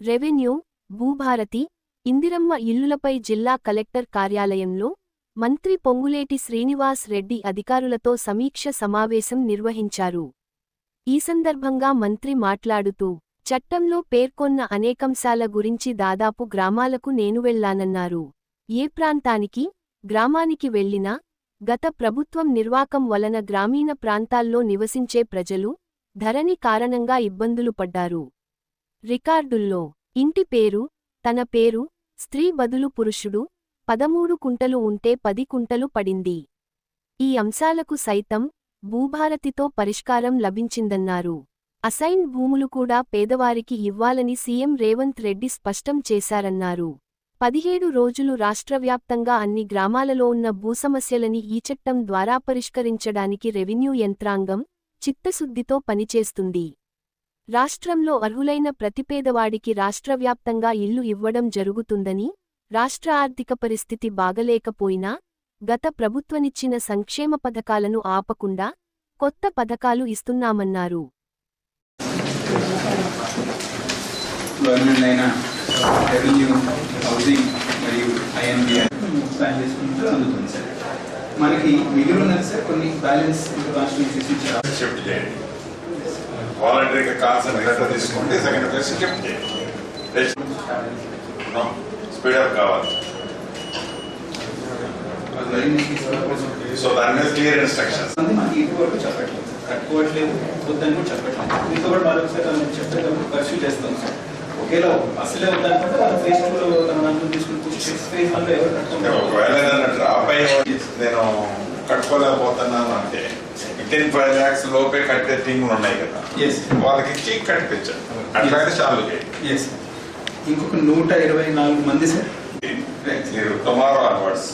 Revenue Bhubharati Indiramma ఇల్లులపై జిల్లా collector కార్యాలయంలో మంత్రి పొంగులేటి శ్రీనివాస్ రెడ్డి అధికారులతో సమీక్ష సమావేశం నిర్వహించారు. ఈ సందర్భంగా మంత్రి మాట్లాడుతూ చట్టంలో పేర్కొన్న అనేకంశాల గురించి దాదాపు గ్రామాలకు నేను వెళ్ళానన్నారు. ఏ ప్రాంతానికి గ్రామానికి వెళ్ళినా గత ప్రభుత్వం నిర్వాకం వలన గ్రామీణ ప్రాంతాల్లో నివసించే ప్రజలు ధరణి కారణంగా ఇబ్బందులు పడ్డారు. రికార్డుల్లో ఇంటి పేరు తన పేరు స్త్రీ బదులు పురుషుడు పదమూడు కుంటలు ఉంటే పది కుంటలు పడింది. ఈ అంశాలకు సైతం భూభారతితో పరిష్కారం లభించిందన్నారు. అసైన్ భూములు కూడా పేదవారికి ఇవ్వాలని సీఎం రేవంత్ రెడ్డి స్పష్టం చేశారన్నారు. పదిహేడు రోజులు రాష్ట్రవ్యాప్తంగా అన్ని గ్రామాలలో ఉన్న భూసమస్యలని ఈ చట్టం ద్వారా పరిష్కరించడానికి రెవెన్యూ యంత్రాంగం చిత్తశుద్ధితో పనిచేస్తుంది. రాష్ట్రంలో అర్హులైన ప్రతి పేదవాడికి రాష్ట్రవ్యాప్తంగా ఇల్లు ఇవ్వడం జరుగుతుందని రాష్ట్ర ఆర్థిక పరిస్థితి బాగలేకపోయినా గత ప్రభుత్వనిచ్చిన సంక్షేమ పథకాలను ఆపకుండా కొత్త పథకాలు ఇస్తున్నామన్నారు. మనకి మిగిలి ఉన్నది సార్. కొన్ని బ్యాలెన్స్ షిఫ్ట్ చేయండి. వాలంటరీగా కాన్సెప్ట్ లెటర్ తీసుకోండి second place shift speed up కావాలి. సో దాని మీద క్లియర్ ఇన్స్ట్రక్షన్స్. కట్టుకోవట్లేదు వద్దని కూడా చెప్పట్లేదు. మీతో కూడా మరొకసారి చెప్పేటప్పుడు పరిశీలి చేస్తాం సార్. ఒకేలా అసలే వద్దనుకుంటే మనం ఫేస్ టూలో తన దాంట్లో తీసుకుని పుష్ చేసి వన్లో ఎవరు కట్టుకుంటారు ఒకవేళ డ్రాప్ అయ్యి నేను కట్టుకోలేకపోతున్నాను అంటే వితిన్ ఫైవ్ ల్యాక్స్ లోపే కట్టే థింగ్ ఉన్నాయి కదా. వాళ్ళకి ఇచ్చి కట్టించండి అట్లాగే చాలు చేయండి ఇంకొక నూట ఇరవై నాలుగు మంది సార్ మీరు టుమారో అన్వర్డ్స్.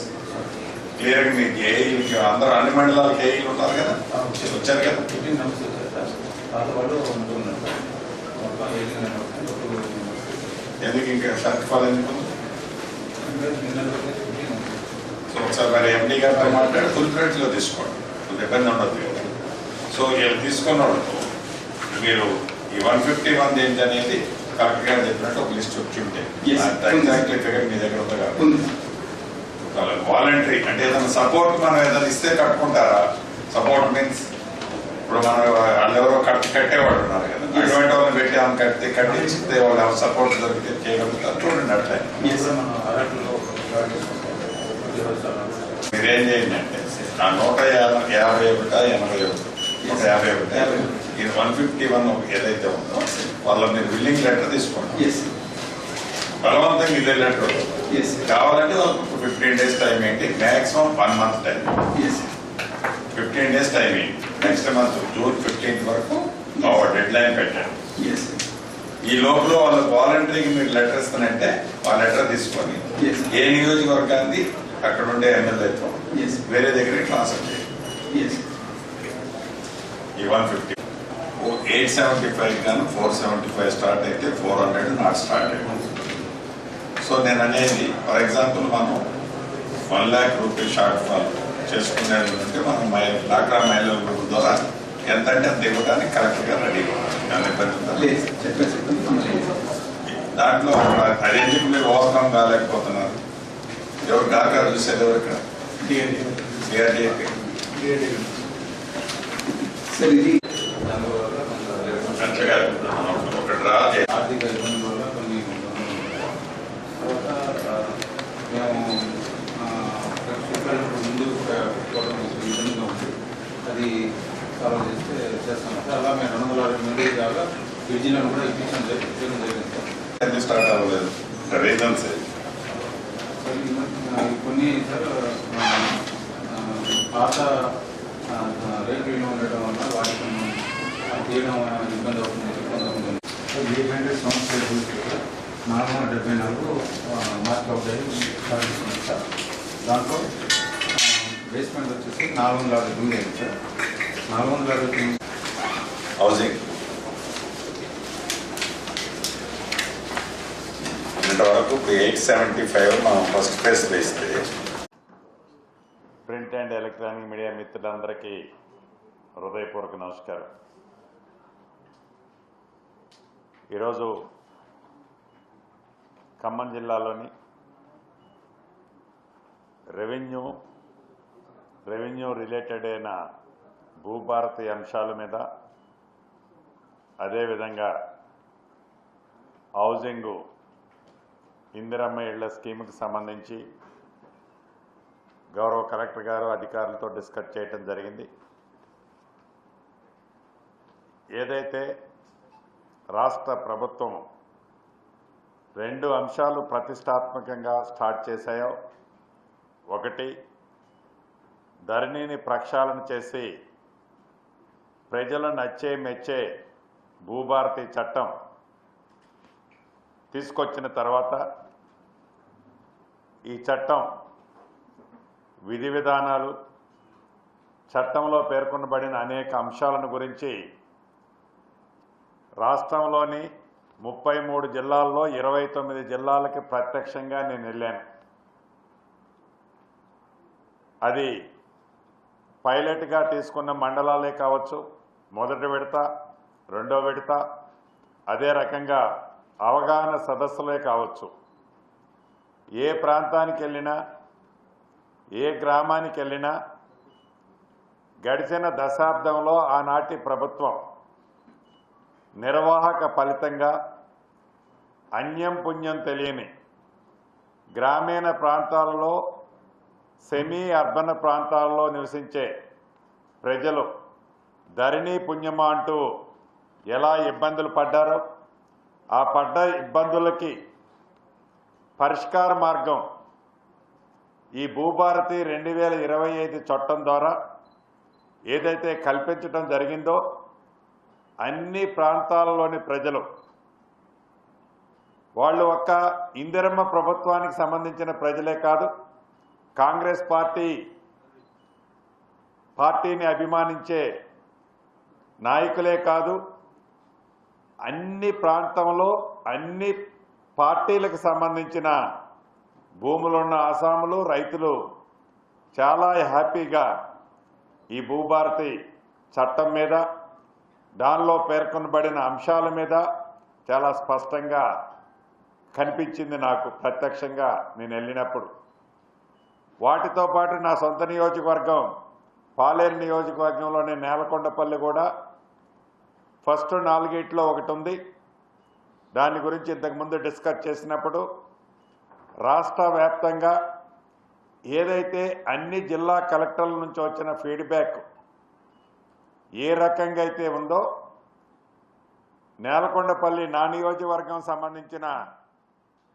క్లియర్గా మీకు ఏఈలకి అందరూ అన్ని మండలాలకు ఏఈలు ఉన్నారు కదా? వచ్చారు కదా? ఎందుకు ఇంకా సర్టిఫాల్ ఎందుకు? సో ఒకసారి మరి ఎండి గారితో మాట్లాడి ఫుల్ క్రెడిట్లో తీసుకోండి. ఇబ్బంది ఉండదు. సో వీళ్ళు తీసుకున్నాడు మీరు ఈ వన్ ఫిఫ్టీ మంది ఏంటి అనేది కరెక్ట్గా చెప్పినట్టు ఒక లిస్ట్ వచ్చి ఉంటే. ఎగ్జాక్ట్లీ ఫిగర్ మీ దగ్గర ఉంది వాలంటరీ అంటే ఏదైనా సపోర్ట్ మనం ఏదైనా ఇస్తే కట్టుకుంటారా? సపోర్ట్ మీన్స్ ఇప్పుడు మనం వాళ్ళు ఎవరో కట్టి కట్టేవాడు ఉన్నారు కదా. అటువంటి వాళ్ళని పెట్టి ఆమె కడితే కట్టించితే వాళ్ళు సపోర్ట్ దొరికితే చేయగలుగుతారు? చూడండి అట్లా. మీరేం చేయండి అంటే ఆ నూట యాభై ఒకట ఎనభై ఒకటి? నూట యాభై ఒకటి. ఇది వన్ ఫిఫ్టీ వన్ ఏదైతే ఉందో వాళ్ళ మీరు బిల్లింగ్ లెటర్ తీసుకోండి. బలవంతంగా ఇదే లెటర్. కావాలంటే ఫిఫ్టీన్ డేస్ టైం ఏంటి? Maximum one month time fifteen days time next month June fifteenth వరకు డెడ్ లైన్ పెట్టండి ఈ లోపల వాళ్ళకి వాలంటరీకి మీరు లెటర్ ఇస్తానంటే ఆ లెటర్ తీసుకొని. ఏ నియోజకవర్గాన్ని అక్కడ ఉండే ఎమ్మెల్యేతో వేరే దగ్గరికి ట్రాన్స్ఫర్ చేయండి. ఈ one fifty. Eight seventy five కానీ ఫోర్ సెవెంటీ ఫైవ్ స్టార్ట్ అయితే ఫోర్ హండ్రెడ్ నాట్ స్టార్ట్ అయ్యింది సో నేను అనేది ఫర్ ఎగ్జాంపుల్ మనం one lakh rupees shortfall చేసుకునేది ఉంటే మనం మై డాక్రా మహిళల గ్రూప్ ద్వారా ఎంత అంటే అంత ఇవ్వడానికి కరెక్ట్గా రెడీగా దాంట్లో మీరు ఓవర్కమ్ కాలేకపోతున్నారు. ఎవరు డాక్రా చూసేది ఎవరు ఇక్కడ? సిఆర్డీఏకి సార్ ఇది ఆర్థిక ఇబ్బంది వల్ల కొన్ని తర్వాత మేము ముందు ఇబ్బందిగా ఉంది అది సాల్వ్ చేస్తే చేస్తాం సార్ అలా మేము రెండు వందల అరవై మంది దాకా విజయనగరం కూడా ఇప్పించడం జరిగింది జరిగింది స్టార్ట్ అవ్వలేదు రీజన్స్ సార్ కొన్ని సార్ పాత ఉండటం వల్ల వాటికి తీయడం ఇబ్బంది అవుతుంది కొంతమంది ఎయిట్ హండ్రెడ్ సంవత్సరాలు నాలుగు వందల డెబ్బై నాలుగు మార్క్ అవుట్ అయ్యి స్టార్ట్ చేస్తున్నాం సార్. దాంట్లో బేస్మెంట్ వచ్చేసి నాలుగు వందల అరవై తొమ్మిది అయింది సార్. నాలుగు వందల అరవై తొమ్మిది హౌసింగ్ ఇంతవరకు ఎయిట్ సెవెంటీ ఫైవ్ మనం ఫస్ట్ ఫేజ్ వేస్తే ప్రింట్ అండ్ ఎలక్ట్రానిక్ మీడియా మిత్రులందరికీ హృదయపూర్వక నమస్కారం. ఈరోజు ఖమ్మం జిల్లాలోని రెవెన్యూ రెవెన్యూ రిలేటెడ్ అయిన భూభారతి అంశాల మీద అదేవిధంగా హౌజింగు ఇందిరమ్మ ఇళ్ళ స్కీమ్కి సంబంధించి గౌరవ కలెక్టర్ గారు అధికారులతో డిస్కస్ చేయటం జరిగింది. ఏదైతే రాష్ట్ర ప్రభుత్వం రెండు అంశాలు ప్రతిష్టాత్మకంగా స్టార్ట్ చేశాయో ఒకటి ధరణిని ప్రక్షాళన చేసి ప్రజలు నచ్చే మెచ్చే భూభారతి చట్టం తీసుకొచ్చిన తర్వాత ఈ చట్టం విధి విధానాలు చట్టంలో పేర్కొనబడిన అనేక అంశాలను గురించి రాష్ట్రంలోని ముప్పై మూడు జిల్లాల్లో ఇరవై తొమ్మిది జిల్లాలకి ప్రత్యక్షంగా నేను వెళ్ళాను. అది పైలట్గా తీసుకున్న మండలాలే కావచ్చు మొదటి విడత రెండో విడత అదే రకంగా అవగాహన సదస్సులే కావచ్చు. ఏ ప్రాంతానికి వెళ్ళినా ఏ గ్రామానికి వెళ్ళినా గడిచిన దశాబ్దంలో ఆనాటి ప్రభుత్వం నిర్వాహక ఫలితంగా అన్యం పుణ్యం తెలియని గ్రామీణ ప్రాంతాలలో సెమీ అర్బన్ ప్రాంతాల్లో నివసించే ప్రజలు ధరణి పుణ్యమా అంటూ ఎలా ఇబ్బందులు పడ్డారో ఆ పడ్డ ఇబ్బందులకి పరిష్కార మార్గం ఈ భూభారతి రెండు వేల ఇరవై ఐదు చట్టం ద్వారా ఏదైతే కల్పించడం జరిగిందో అన్ని ప్రాంతాలలోని ప్రజలు వాళ్ళు ఒక్క ఇందిరమ్మ ప్రభుత్వానికి సంబంధించిన ప్రజలే కాదు కాంగ్రెస్ పార్టీ పార్టీని అభిమానించే నాయకులే కాదు అన్ని ప్రాంతంలో అన్ని పార్టీలకు సంబంధించిన భూములున్న ఆసాములు రైతులు చాలా హ్యాపీగా ఈ భూభారతి చట్టం మీద దానిలో పేర్కొనబడిన అంశాల మీద చాలా స్పష్టంగా కనిపించింది నాకు ప్రత్యక్షంగా నేను వెళ్ళినప్పుడు. వాటితో పాటు నా సొంత నియోజకవర్గం పాలేరు నియోజకవర్గంలోని నేలకొండపల్లి కూడా ఫస్ట్ నాలుగేట్లో ఒకటి ఉంది. దాని గురించి ఇంతకుముందు డిస్కస్ చేసినప్పుడు రాష్ట్ర వ్యాప్తంగా ఏదైతే అన్ని జిల్లా కలెక్టర్ల నుంచి వచ్చిన ఫీడ్బ్యాక్ ఏ రకంగా అయితే ఉందో నేలకొండపల్లి నా నియోజకవర్గం సంబంధించిన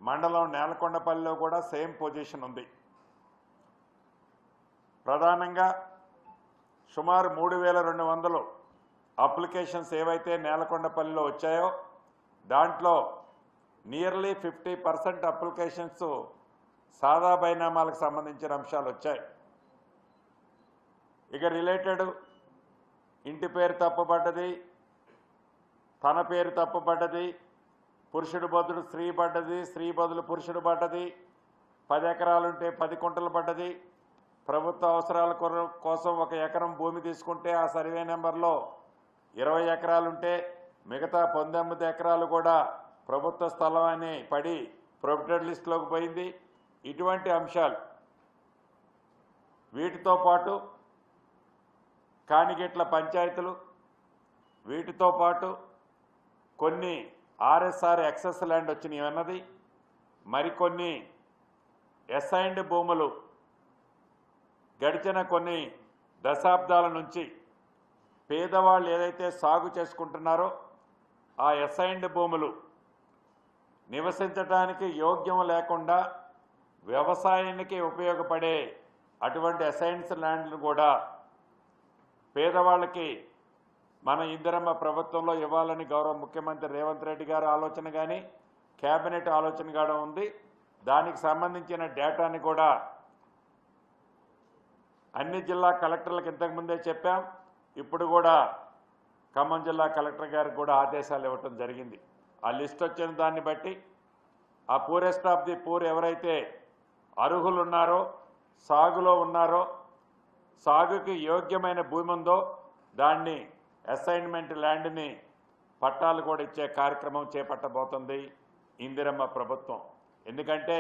మండలం నేలకొండపల్లిలో కూడా సేమ్ పొజిషన్ ఉంది. ప్రధానంగా సుమారు మూడు వేల రెండు వందలు అప్లికేషన్స్ ఏవైతే నేలకొండపల్లిలో వచ్చాయో దాంట్లో నియర్లీ ఫిఫ్టీ పర్సెంట్ అప్లికేషన్స్ సాదా బైనామాలకు సంబంధించిన అంశాలు వచ్చాయి. ఇక రిలేటెడ్ ఇంటి పేరు తప్పుపడ్డది తన పేరు తప్పుపడ్డది పురుషుడు బదులు స్త్రీ పడ్డది స్త్రీ బదులు పురుషుడు పడ్డది పది ఎకరాలుంటే పది కుంటలు పడ్డది ప్రభుత్వ అవసరాల కోసం ఒక ఎకరం భూమి తీసుకుంటే ఆ సర్వే నెంబర్లో ఇరవై ఎకరాలుంటే మిగతా పంతొమ్మిది ఎకరాలు కూడా ప్రభుత్వ స్థలం అని పడి ప్రొఫిటెడ్ లిస్టులోకి పోయింది. ఇటువంటి అంశాలు వీటితో పాటు కానిగిట్ల పంచాయతీలు వీటితో పాటు కొన్ని ఆర్ఎస్ఆర్ ఎక్సెస్ ల్యాండ్ వచ్చినాయి అన్నది. మరికొన్ని ఎస్ఐండ్ భూములు గడిచిన కొన్ని దశాబ్దాల నుంచి పేదవాళ్ళు ఏదైతే సాగు చేసుకుంటున్నారో ఆ ఎస్ఐండ్ భూములు నివసించటానికి యోగ్యం లేకుండా వ్యవసాయానికి ఉపయోగపడే అటువంటి అసైన్స్ ల్యాండ్లు కూడా పేదవాళ్ళకి మన ఇందిరమ్మ ప్రభుత్వంలో ఇవ్వాలని గౌరవ ముఖ్యమంత్రి రేవంత్ రెడ్డి గారి ఆలోచన కానీ కేబినెట్ ఆలోచన కూడా ఉంది. దానికి సంబంధించిన డేటాని కూడా అన్ని జిల్లా కలెక్టర్లకు ఇంతకుముందే చెప్పాం. ఇప్పుడు కూడా ఖమ్మం జిల్లా కలెక్టర్ గారికి కూడా ఆదేశాలు ఇవ్వటం జరిగింది. ఆ లిస్ట్ వచ్చిన దాన్ని బట్టి ఆ పూరెస్ట్ ఆఫ్ ది పూర్ ఎవరైతే అర్హులు ఉన్నారో సాగులో ఉన్నారో సాగుకి యోగ్యమైన భూమి ఉందో దాన్ని అసైన్మెంట్ ల్యాండ్ని పట్టాలు కూడా ఇచ్చే కార్యక్రమం చేపట్టబోతుంది ఇందిరమ్మ ప్రభుత్వం. ఎందుకంటే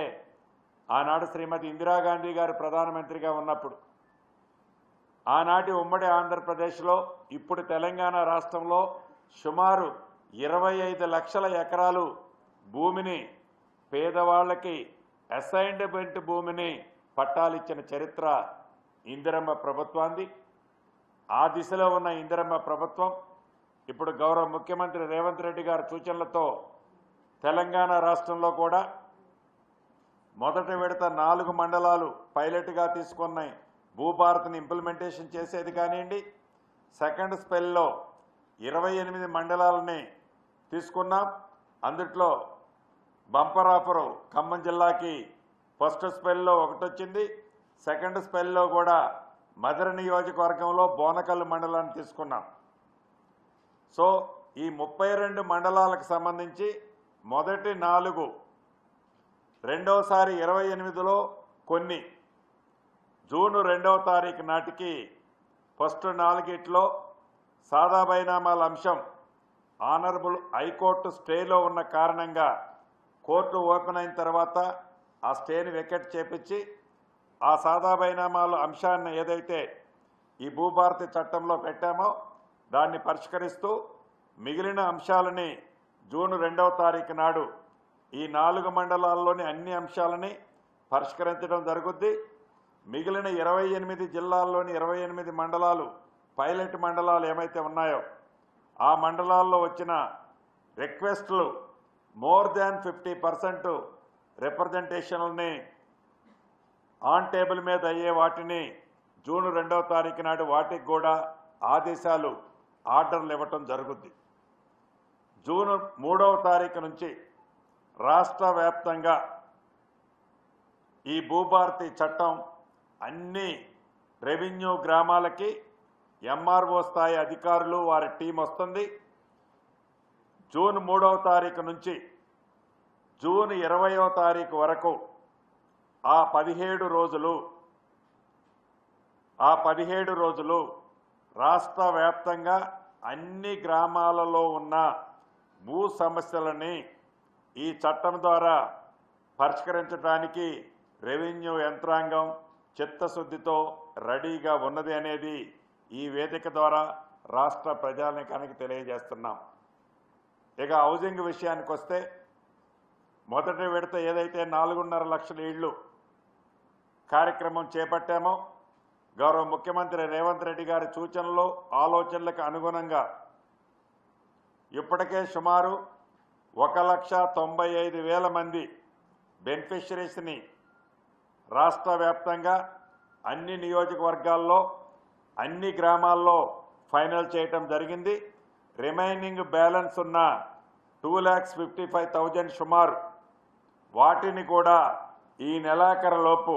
ఆనాడు శ్రీమతి ఇందిరాగాంధీ గారు ప్రధానమంత్రిగా ఉన్నప్పుడు ఆనాటి ఉమ్మడి ఆంధ్రప్రదేశ్లో ఇప్పుడు తెలంగాణ రాష్ట్రంలో సుమారు ఇరవై ఐదు లక్షల ఎకరాలు భూమిని పేదవాళ్ళకి అసైన్మెంట్ భూమిని పట్టాలిచ్చిన చరిత్ర ఇందిరమ్మ ప్రభుత్వాన్ని ఆ దిశలో ఉన్న ఇందిరమ్మ ప్రభుత్వం ఇప్పుడు గౌరవ ముఖ్యమంత్రి రేవంత్ రెడ్డి గారి సూచనలతో తెలంగాణ రాష్ట్రంలో కూడా మొదటి విడత నాలుగు మండలాలు పైలట్గా తీసుకున్నాయి భూభారత్ని ఇంప్లిమెంటేషన్ చేసేది కానివ్వండి సెకండ్ స్పెల్లో ఇరవై ఎనిమిది మండలాలని తీసుకున్నాం. అందుట్లో బంపర్ ఆఫరు ఖమ్మం జిల్లాకి ఫస్ట్ స్పెల్లో ఒకటి వచ్చింది సెకండ్ స్పెల్లో కూడా మధుర నియోజకవర్గంలో బోనకల్లు మండలాన్ని తీసుకున్నాం. సో ఈ ముప్పై రెండు మండలాలకు సంబంధించి మొదటి నాలుగు రెండవసారి ఇరవై ఎనిమిదిలో కొన్ని జూను రెండవ తారీఖు నాటికి ఫస్ట్ నాలుగిట్లో సాదా బైనామాల అంశం ఆనరబుల్ హైకోర్టు స్టేలో ఉన్న కారణంగా కోర్టు ఓపెన్ అయిన తర్వాత ఆ స్టేని వెకెట్ చేపించి ఆ సాదాబైనామాల అంశాన్ని ఏదైతే ఈ భూభారతి చట్టంలో పెట్టామో దాన్ని పరిష్కరిస్తూ మిగిలిన అంశాలని జూన్ రెండవ తారీఖు నాడు ఈ నాలుగు మండలాల్లోని అన్ని అంశాలని పరిష్కరించడం జరుగుద్ది. మిగిలిన ఇరవై ఎనిమిది జిల్లాల్లోని ఇరవై ఎనిమిది మండలాలు పైలట్ మండలాలు ఏమైతే ఉన్నాయో ఆ మండలాల్లో వచ్చిన రిక్వెస్ట్లు మోర్ దాన్ ఫిఫ్టీ పర్సెంట్ రిప్రజెంటేషన్లని ఆన్ టేబుల్ మీద అయ్యే వాటిని జూన్ రెండవ తారీఖు నాడు వాటికి కూడా ఆదేశాలు ఆర్డర్లు ఇవ్వటం జరుగుద్ది. జూన్ మూడవ తారీఖు నుంచి రాష్ట్ర వ్యాప్తంగా ఈ భూభారతి చట్టం అన్ని రెవెన్యూ గ్రామాలకి ఎంఆర్ఓ స్థాయి అధికారులు వారి టీం వస్తుంది. జూన్ మూడవ తారీఖు నుంచి జూన్ ఇరవయో తారీఖు వరకు ఆ పదిహేడు రోజులు ఆ పదిహేడు రోజులు రాష్ట్ర వ్యాప్తంగా అన్ని గ్రామాలలో ఉన్న భూ సమస్యలని ఈ చట్టం ద్వారా పరిష్కరించడానికి రెవెన్యూ యంత్రాంగం చిత్తశుద్ధితో రెడీగా ఉన్నది అనేది ఈ వేదిక ద్వారా రాష్ట్ర ప్రజానికానికి తెలియజేస్తున్నాం. ఇక హౌసింగ్ విషయానికి వస్తే మొదటి విడత ఏదైతే నాలుగున్నర లక్షల ఇళ్ళు కార్యక్రమం చేపట్టామో గౌరవ ముఖ్యమంత్రి రేవంత్ రెడ్డి గారి సూచనలు ఆలోచనలకు అనుగుణంగా ఇప్పటికే సుమారు ఒక లక్ష తొంభై ఐదు వేల మంది బెనిఫిషరీస్ని రాష్ట్ర వ్యాప్తంగా అన్ని నియోజకవర్గాల్లో అన్ని గ్రామాల్లో ఫైనల్ చేయటం జరిగింది. రిమైనింగ్ బ్యాలెన్స్ ఉన్న two lakhs fifty five thousand సుమారు. వాటిని కూడా ఈ నెలాఖరులోపు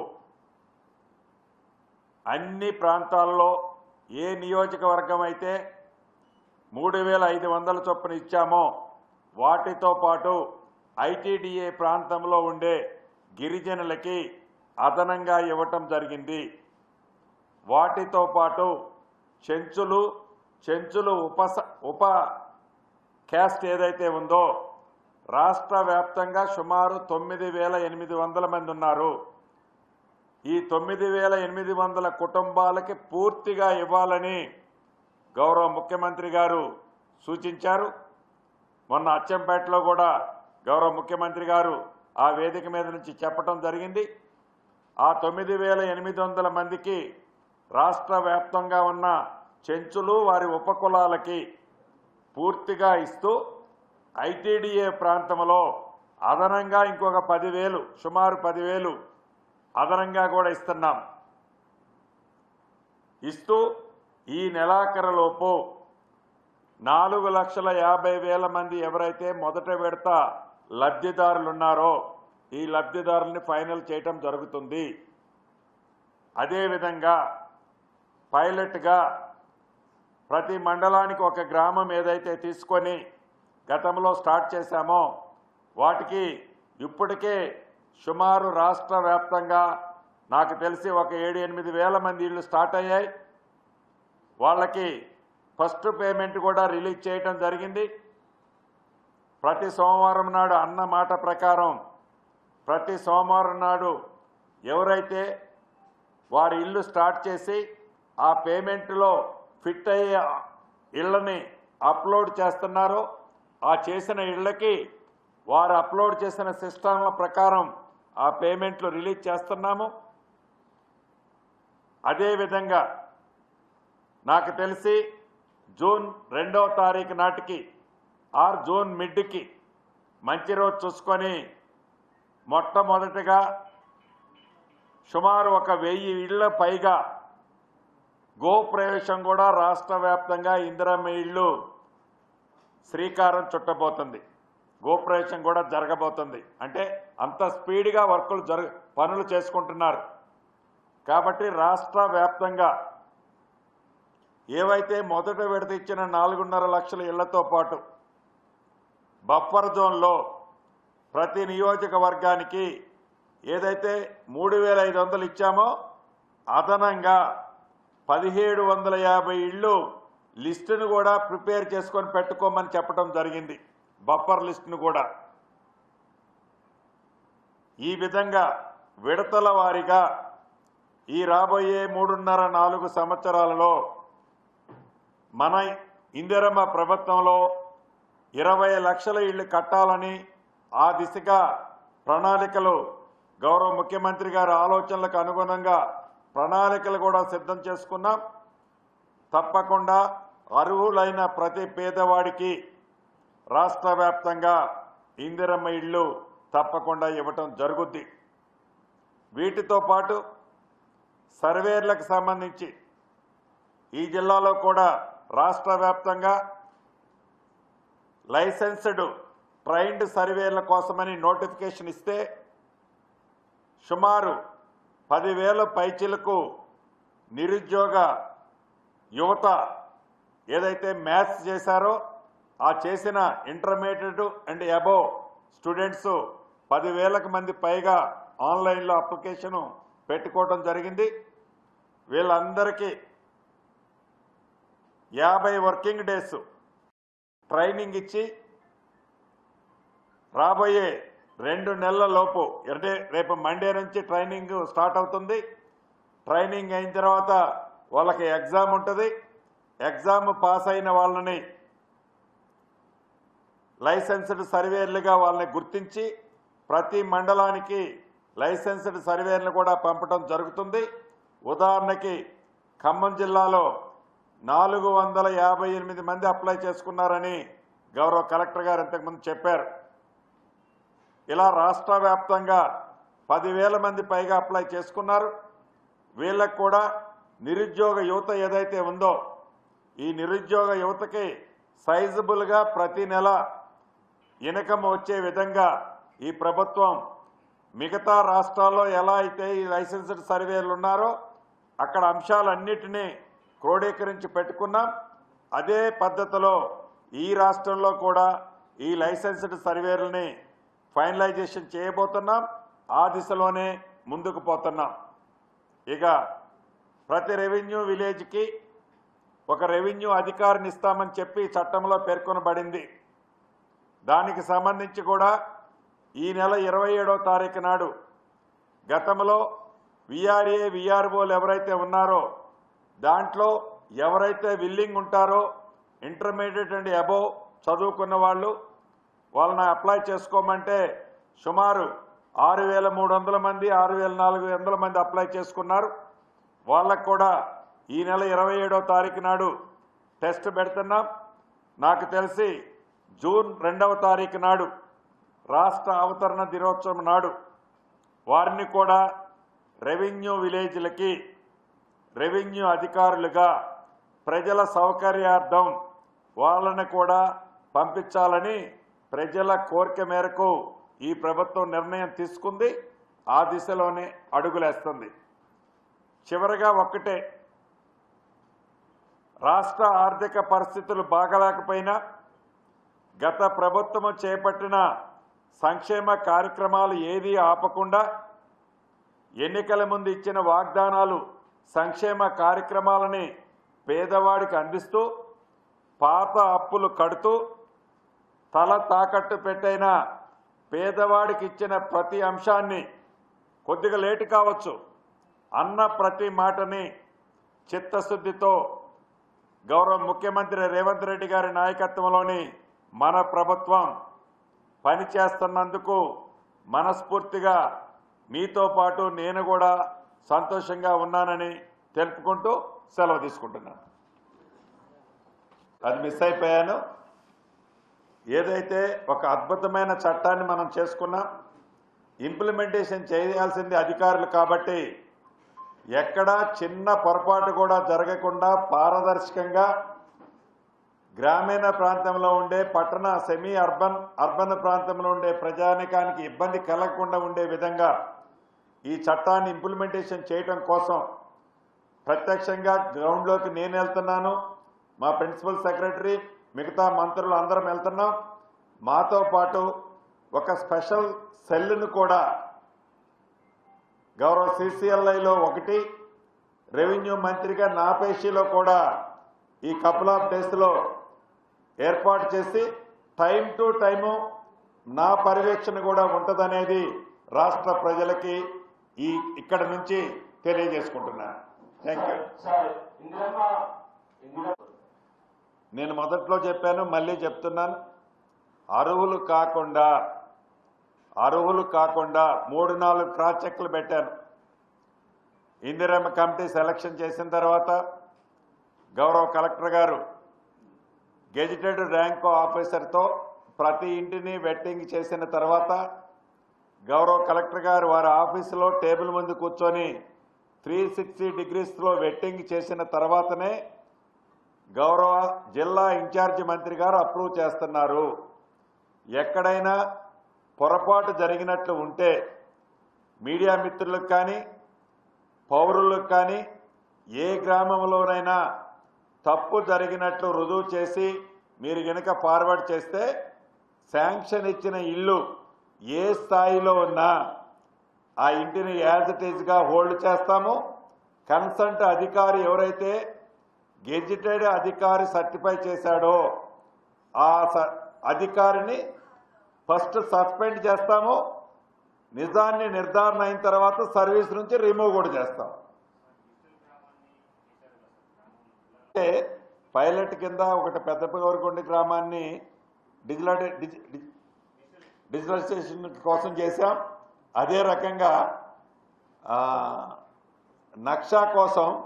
అన్ని ప్రాంతాల్లో ఏ నియోజకవర్గం అయితే మూడు వేల ఐదు వందల చొప్పున ఇచ్చామో వాటితో పాటు ఐటీడీఏ ప్రాంతంలో ఉండే గిరిజనులకి అదనంగా ఇవ్వటం జరిగింది. వాటితో పాటు చెంచులు చెంచులు ఉపస ఉప క్యాస్ట్ ఏదైతే ఉందో రాష్ట్ర వ్యాప్తంగా సుమారు తొమ్మిది వేల ఎనిమిది వందల మంది ఉన్నారు. ఈ తొమ్మిది వేల ఎనిమిది వందల కుటుంబాలకి పూర్తిగా ఇవ్వాలని గౌరవ ముఖ్యమంత్రి గారు సూచించారు. మొన్న అచ్చంపేటలో కూడా గౌరవ ముఖ్యమంత్రి గారు ఆ వేదిక మీద నుంచి చెప్పటం జరిగింది. ఆ తొమ్మిది వేల ఎనిమిది వందల మందికి రాష్ట్ర వ్యాప్తంగా ఉన్న చెంచులు వారి ఉపకులాలకి పూర్తిగా ఇస్తూ ఐటీడీఏ ప్రాంతంలో అదనంగా ఇంకొక పదివేలు సుమారు పదివేలు అదనంగా కూడా ఇస్తున్నాం. ఇస్తూ ఈ నెలాఖరులోపు నాలుగు లక్షల యాభై వేల మంది ఎవరైతే మొదట విడత లబ్ధిదారులు ఉన్నారో ఈ లబ్ధిదారుల్ని ఫైనల్ చేయటం జరుగుతుంది. అదేవిధంగా పైలట్గా ప్రతి మండలానికి ఒక గ్రామం ఏదైతే తీసుకొని గతంలో స్టార్ట్ చేశామో వాటికి ఇప్పటికే సుమారు రాష్ట్ర వ్యాప్తంగా నాకు తెలిసి ఒక ఏడు ఎనిమిది వేల మంది ఇళ్ళు స్టార్ట్ అయ్యాయి. వాళ్ళకి ఫస్ట్ పేమెంట్ కూడా రిలీజ్ చేయటం జరిగింది. ప్రతి సోమవారం నాడు అన్న మాట ప్రకారం ప్రతి సోమవారం నాడు ఎవరైతే వారి ఇల్లు స్టార్ట్ చేసి ఆ పేమెంట్లో ఫిట్ అయ్యే ఇళ్ళని అప్లోడ్ చేస్తున్నారో. ఆ చేసిన ఇళ్ళకి వారు అప్లోడ్ చేసిన సిస్టమ్ల ప్రకారం ఆ పేమెంట్లు రిలీజ్ చేస్తున్నాము. అదేవిధంగా నాకు తెలిసి జూన్ రెండవ తారీఖు నాటికి ఆర్ జూన్ మిడ్కి మంచి రోజు చూసుకొని మొట్టమొదటిగా సుమారు ఒక వెయ్యి ఇళ్ళ పైగా గోప్రవేశం కూడా రాష్ట్ర వ్యాప్తంగా ఇందిరామేళ్ళు శ్రీకారం చుట్టబోతుంది. గోప్రవేశం కూడా జరగబోతుంది. అంటే అంత స్పీడ్గా వర్కులు జరు పనులు చేసుకుంటున్నారు. కాబట్టి రాష్ట్ర వ్యాప్తంగా ఏవైతే మొదట విడత ఇచ్చిన నాలుగున్నర లక్షల ఇళ్ళతో పాటు బఫర్ జోన్లో ప్రతి నియోజకవర్గానికి ఏదైతే మూడు వేల ఐదు వందలు ఇచ్చామో అదనంగా పదిహేడు వందల యాభై ఇళ్ళు లిస్టును కూడా ప్రిపేర్ చేసుకొని పెట్టుకోమని చెప్పడం జరిగింది. బఫర్ లిస్టును కూడా. ఈ విధంగా విడతల వారీగా ఈ రాబోయే మూడున్నర నాలుగు సంవత్సరాలలో మన ఇందిరమ్మ ప్రభుత్వంలో ఇరవై లక్షల ఇళ్ళు కట్టాలని ఆ దిశగా ప్రణాళికలు గౌరవ ముఖ్యమంత్రి గారి ఆలోచనలకు అనుగుణంగా ప్రణాళికలు కూడా సిద్ధం చేసుకున్నాం. తప్పకుండా అర్హులైన ప్రతి పేదవాడికి రాష్ట్ర వ్యాప్తంగా ఇందిరమ్మ ఇళ్ళు తప్పకుండా ఇవ్వటం జరుగుద్ది. వీటితో పాటు సర్వేర్లకు సంబంధించి ఈ జిల్లాలో కూడా రాష్ట్ర వ్యాప్తంగా లైసెన్స్డ్ ట్రైన్డ్ సర్వేల కోసమని నోటిఫికేషన్ ఇస్తే సుమారు పదివేల పైచీలకు నిరుద్యోగ యువత ఏదైతే మ్యాథ్స్ చేశారో ఆ చేసిన ఇంటర్మీడియట్ అండ్ అబోవ్ స్టూడెంట్స్ పదివేలకు మంది పైగా ఆన్లైన్లో అప్లికేషను పెట్టుకోవడం జరిగింది. వీళ్ళందరికీ యాభై వర్కింగ్ డేస్ ట్రైనింగ్ ఇచ్చి రాబోయే రెండు నెలల లోపు అంటే రేపు మండే నుంచి ట్రైనింగ్ స్టార్ట్ అవుతుంది. ట్రైనింగ్ అయిన తర్వాత వాళ్ళకి ఎగ్జామ్ ఉంటుంది. ఎగ్జామ్ పాస్ అయిన వాళ్ళని లైసెన్స్డ్ సర్వేర్లుగా వాళ్ళని గుర్తించి ప్రతి మండలానికి లైసెన్స్డ్ సర్వేర్లు కూడా పంపడం జరుగుతుంది. ఉదాహరణకి ఖమ్మం జిల్లాలో నాలుగు వందల యాభై ఎనిమిది మంది అప్లై చేసుకున్నారని గౌరవ కలెక్టర్ గారు ఇంతకుముందు చెప్పారు. ఇలా రాష్ట్ర వ్యాప్తంగా పదివేల మంది పైగా అప్లై చేసుకున్నారు. వీళ్ళకు కూడా నిరుద్యోగ యువత ఏదైతే ఉందో ఈ నిరుద్యోగ యువతకి సైజబుల్గా ప్రతి నెల ఇన్కమ్ వచ్చే విధంగా ఈ ప్రభుత్వం మిగతా రాష్ట్రాల్లో ఎలా అయితే ఈ లైసెన్స్డ్ సర్వేలు ఉన్నారో అక్కడ అంశాలన్నిటినీ క్రోడీకరించి పెట్టుకున్నాం. అదే పద్ధతిలో ఈ రాష్ట్రంలో కూడా ఈ లైసెన్స్డ్ సర్వేలని ఫైనలైజేషన్ చేయబోతున్నాం ఆ దిశలోనే ముందుకు పోతున్నాం. ఇక ప్రతి రెవెన్యూ విలేజ్కి ఒక రెవెన్యూ అధికారిని ఇస్తామని చెప్పి చట్టంలో పేర్కొనబడింది. దానికి సంబంధించి కూడా ఈ నెల ఇరవై ఏడవ తారీఖు నాడు గతంలో విఆర్ఏ విఆర్ఓలు ఎవరైతే ఉన్నారో దాంట్లో ఎవరైతే విల్లింగ్ ఉంటారో ఇంటర్మీడియట్ అండ్ అబోవ్ చదువుకున్న వాళ్ళు వాళ్ళని అప్లై చేసుకోమంటే సుమారు ఆరు వేల మూడు వందల మంది ఆరు వేల నాలుగు వందల మంది అప్లై చేసుకున్నారు. వాళ్ళకు కూడా ఈ నెల ఇరవై ఏడవ తారీఖు నాడు టెస్ట్ పెడుతున్నాం. నాకు తెలిసి జూన్ రెండవ తారీఖు నాడు రాష్ట్ర అవతరణ దినోత్సవం నాడు వారిని కూడా రెవెన్యూ విలేజ్లకి రెవెన్యూ అధికారులుగా ప్రజల సౌకర్యార్థం వాళ్ళని కూడా పంపించాలని ప్రజల కోరిక మేరకు ఈ ప్రభుత్వం నిర్ణయం తీసుకుంది ఆ దిశలోనే అడుగులేస్తుంది. చివరగా ఒక్కటే రాష్ట్ర ఆర్థిక పరిస్థితులు బాగలేకపోయినా గత ప్రభుత్వం చేపట్టిన సంక్షేమ కార్యక్రమాలు ఏదీ ఆపకుండా ఎన్నికల ముందు ఇచ్చిన వాగ్దానాలు సంక్షేమ కార్యక్రమాలని పేదవాడికి అందిస్తూ పాత అప్పులు కడుతూ తల తాకట్టు పెట్టైన పేదవాడికి ఇచ్చిన ప్రతి అంశాన్ని కొద్దిగా లేటు కావచ్చు. అన్న ప్రతి మాటని చిత్తశుద్ధితో గౌరవ ముఖ్యమంత్రి రేవంత్ రెడ్డి గారి నాయకత్వంలోని మన ప్రభుత్వం పనిచేస్తున్నందుకు మనస్ఫూర్తిగా మీతో పాటు నేను కూడా సంతోషంగా ఉన్నానని తెలుపుకుంటూ సెలవు తీసుకుంటున్నాను. అది మిస్ అయిపోయాను. ఏదైతే ఒక అద్భుతమైన చట్టాన్ని మనం చేసుకున్నాం ఇంప్లిమెంటేషన్ చేయాల్సింది అధికారులు కాబట్టి ఎక్కడా చిన్న పొరపాటు కూడా జరగకుండా పారదర్శకంగా గ్రామీణ ప్రాంతంలో ఉండే పట్టణ సెమీ అర్బన్ అర్బన్ ప్రాంతంలో ఉండే ప్రజానికానికి ఇబ్బంది కలగకుండా ఉండే విధంగా ఈ చట్టాన్ని ఇంప్లిమెంటేషన్ చేయటం కోసం ప్రత్యక్షంగా గ్రౌండ్లోకి నేను వెళ్తున్నాను. మా ప్రిన్సిపల్ సెక్రటరీ మిగతా మంత్రులు అందరం వెళ్తున్నాం. మాతో పాటు ఒక స్పెషల్ సెల్ను కూడా గౌరవ సిసిఎల్ఐలో ఒకటి రెవెన్యూ మంత్రిగా నా పేషీలో కూడా ఈ కపుల్ ఆఫ్ డేస్లో ఏర్పాటు చేసి టైం టు టైము నా పర్యవేక్షణ కూడా ఉంటుందనేది రాష్ట్ర ప్రజలకి ఈ ఇక్కడ నుంచి తెలియజేసుకుంటున్నాను. థ్యాంక్ యూ నేను మొదట్లో చెప్పాను మళ్ళీ చెప్తున్నాను. అరువులు కాకుండా అరువులు కాకుండా మూడు నాలుగు క్రాస్ చెక్లు పెట్టాను. ఇందిరమ్మ కమిటీ సెలక్షన్ చేసిన తర్వాత గౌరవ కలెక్టర్ గారు గెజిటెడ్ ర్యాంకు ఆఫీసర్తో ప్రతి ఇంటిని వెట్టింగ్ చేసిన తర్వాత గౌరవ కలెక్టర్ గారు వారి ఆఫీసులో టేబుల్ ముందు కూర్చొని త్రీ సిక్స్టీ డిగ్రీస్లో వెట్టింగ్ చేసిన తర్వాతనే గౌరవ జిల్లా ఇన్ఛార్జి మంత్రి గారు అప్రూవ్ చేస్తున్నారు. ఎక్కడైనా పొరపాటు జరిగినట్లు ఉంటే మీడియా మిత్రులకు కానీ పౌరులకు కానీ ఏ గ్రామంలోనైనా తప్పు జరిగినట్లు రుజువు చేసి మీరు గనక ఫార్వర్డ్ చేస్తే శాంక్షన్ ఇచ్చిన ఇల్లు ఏ స్థాయిలో ఉన్నా ఆ ఇంటిని యాజ్ ఇట్ ఈజ్గా హోల్డ్ చేస్తాము. కన్సల్ట్ అధికారి ఎవరైతే గెజిటెడ్ అధికారి సర్టిఫై చేశాడో ఆ స- అధికారిని ఫస్ట్ సస్పెండ్ చేస్తాము. నిజాన్ని నిర్ధారణ అయిన తర్వాత సర్వీస్ నుంచి రిమూవ్ కూడా చేస్తాం. అంటే పైలట్ కింద ఒకటి పెద్ద గౌరకొండ గ్రామాన్ని డిజిటల్ డిజిటలైజేషన్ కోసం చేశాం. అదే రకంగా నక్షా కోసం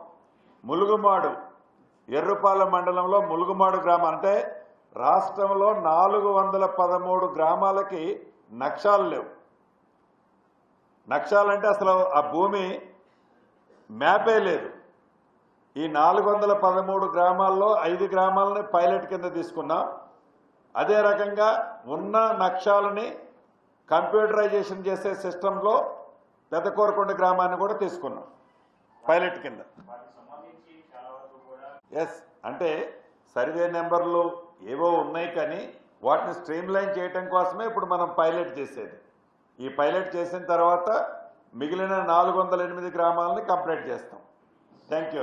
ములుగుమాడు ఎర్రుపాలెం మండలంలో ములుగుమాడు గ్రామం. అంటే రాష్ట్రంలో నాలుగు వందల పదమూడు గ్రామాలకి నక్షాలు లేవు. నక్షాలంటే అసలు ఆ భూమి మ్యాపే లేదు. ఈ నాలుగు వందల పదమూడు గ్రామాల్లో ఐదు గ్రామాలని పైలట్ కింద తీసుకున్నాం. అదే రకంగా ఉన్న నక్షాలని కంప్యూటరైజేషన్ చేసే సిస్టంలో పెద్దకోరకొండ గ్రామాన్ని కూడా తీసుకున్నాం పైలట్ కింద. ఎస్ అంటే సర్వే నెంబర్లు ఏవో ఉన్నాయి కానీ వాటిని స్ట్రీమ్లైన్ చేయటం కోసమే ఇప్పుడు మనం పైలట్ చేసేది. ఈ పైలట్ చేసిన తర్వాత మిగిలిన నాలుగు వందల ఎనిమిది గ్రామాలని కంప్లీట్ చేస్తాం. Thank you